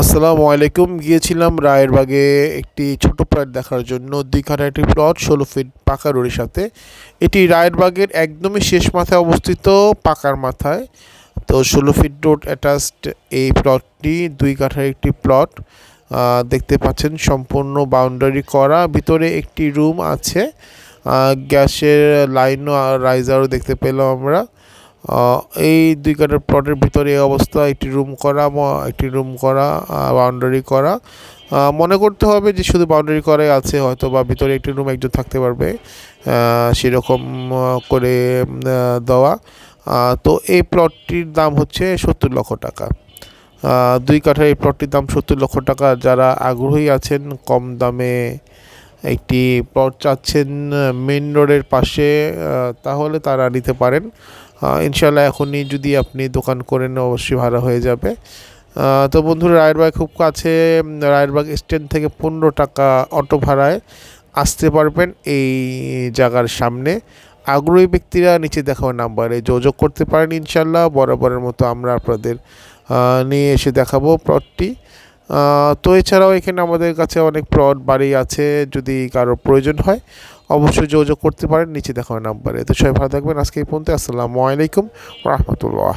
আসসালামু আলাইকুম। গিয়েছিলাম রায়েরবাগে একটি ছোট প্লট দেখার জন্য। দুই কাঠা একটি প্লট ষোলো ফিট পাকা রোডের সাথে। এটি রায়েরবাগের একদমই শেষ মাথায় অবস্থিত, পাকার মাথায়। তো ষোলো ফিট রোড অ্যাটাচড এই প্লটটি দুই কাঠার একটি প্লট দেখতে পাচ্ছেন সম্পূর্ণ বাউন্ডারি করা। ভিতরে একটি রুম আছে। গ্যাসের লাইনও রাইজারও দেখতে পেলাম আমরা। এই দুই কাঠার প্লটের ভিতরে এই অবস্থা, একটি রুম করা একটি রুম করা বাউন্ডারি করা। মনে করতে হবে যে শুধু বাউন্ডারি করাই আছে, হয়তো বা ভিতরে একটি রুম একজন থাকতে পারবে সেরকম করে দেওয়া। তো এই প্লটটির দাম হচ্ছে সত্তর লক্ষ টাকা। দুই কাঠার এই প্লটটির দাম সত্তর লক্ষ টাকা। যারা আগ্রহী আছেন, কম দামে একটি প্লট চাচ্ছেন মেন রোডের পাশে তাহলে তারা নিতে পারেন। ইনশাল্লাহ এখনই যদি আপনি দোকান করেন, অবশ্যই ভাড়া হয়ে যাবে। তো বন্ধুরা, রায়েরবাগ খুব কাছে রায়েরবাগ স্ট্যান্ড থেকে পনেরো টাকা অটো ভাড়ায় আসতে পারবেন এই জায়গার সামনে। আগ্রহী ব্যক্তিরা নিচে দেখাও নাম্বারে যোগাযোগ করতে পারেন ইনশাল্লাহ বরাবরের মতো আমরা আপনাদের নিয়ে এসে দেখাবো প্লটটি তো এছাড়াও এখানে আমাদের কাছে অনেক প্লট বাড়ি আছে, যদি কারও প্রয়োজন হয়, অবশ্যই যোগাযোগ করতে পারেন, নিচে দেখানো নাম্বারে তো সবাই ভালো থাকবেন, আজকে এই পর্যন্ত আসসালামু আলাইকুম, রহমতুল্লাহ।